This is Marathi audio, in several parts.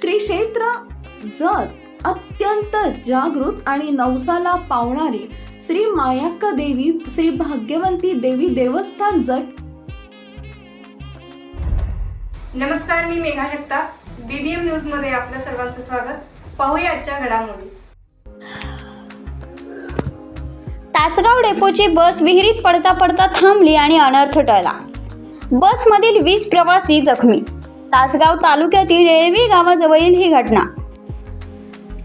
श्री क्षेत्र जत अत्यंत जागृत आणि नवसाला पावणारी श्री मायाक्का देवी श्री भाग्यवंती देवी देवस्थान जट नमस्कार मी मेघा जगताप. बीबीएम न्यूजमध्ये आपल्या सर्वांचं स्वागत. पाहूया आजच्या घडामोडी. तासगाव डेपोची बस विहिरीत पडता पडता थांबली आणि अनर्थ टळला. बसमधील वीस प्रवासी जखमी. तासगाव तालुक्यातील येळवी गावाजवळील ही घटना.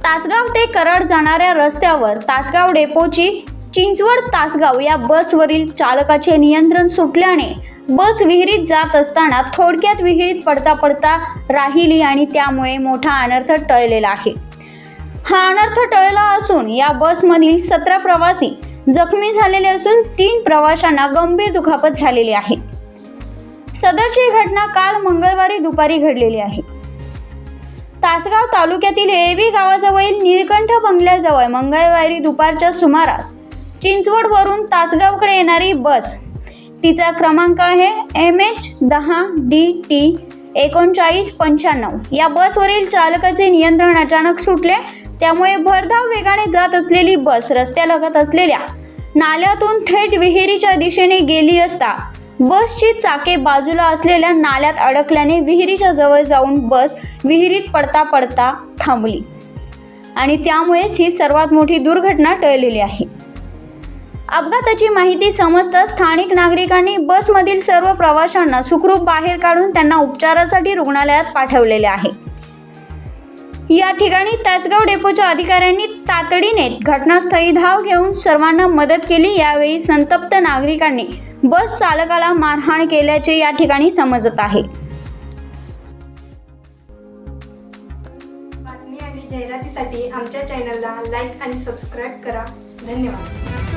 तासगाव ते कराड जाणाऱ्या रस्त्यावर तासगाव डेपोची चिंचवड तासगाव या बसवरील चालकाचे नियंत्रण सुटल्याने बस विहिरीत जात असताना थोडक्यात विहिरीत पडता पडता राहिली आणि त्यामुळे मोठा अनर्थ टळलेला आहे. हा अनर्थ टळला असून या बसमधील सतरा प्रवासी जखमी झालेले असून तीन प्रवाशांना गंभीर दुखापत झालेली आहे. सदरची घटना काल मंगळवारी दुपारी घडलेली आहे. तासगाव तालुक्यातील एवी गावाजवळील निळकंठ बंगल्याजवळ मंगळवारी दुपारच्या सुमारास चिंचवडवरून तासगावकडे येणारी बस. तिचा क्रमांक आहे एम एच दहा डी टी एकोणचाळीस पंच्याण्णव. या बसवरील चालकाचे नियंत्रण अचानक सुटले त्यामुळे भरधाव वेगाने जात असलेली बस रस्त्यालगत असलेल्या नाल्यातून थेट विहिरीच्या दिशेने गेली असता बसची चाके बाजूला असलेल्या नाल्यात अडकल्याने विहिरीच्या जवळ जाऊन बस विहिरीत पडता पडता थांबली. आणि त्यामुळेच ही सर्वात मोठी दुर्घटना टळलेली आहे. अपघाताची माहिती समजताच स्थानिक नागरिकांनी बसमधील सर्व प्रवाशांना सुखरूप बाहेर काढून त्यांना उपचारासाठी रुग्णालयात पाठवलेले आहे. या ठिकाणी तासगाव डेपोच्या अधिकाऱ्यांनी तातडीने घटनास्थळी धाव घेऊन सर्वांना मदत केली. यावेळी संतप्त नागरिकांनी बस चालकाला मारहाण केल्याचे या ठिकाणी समजत आहे. बातमी आणि जाहिरातीसाठी आमच्या चॅनलला लाईक आणि सबस्क्राईब करा. धन्यवाद.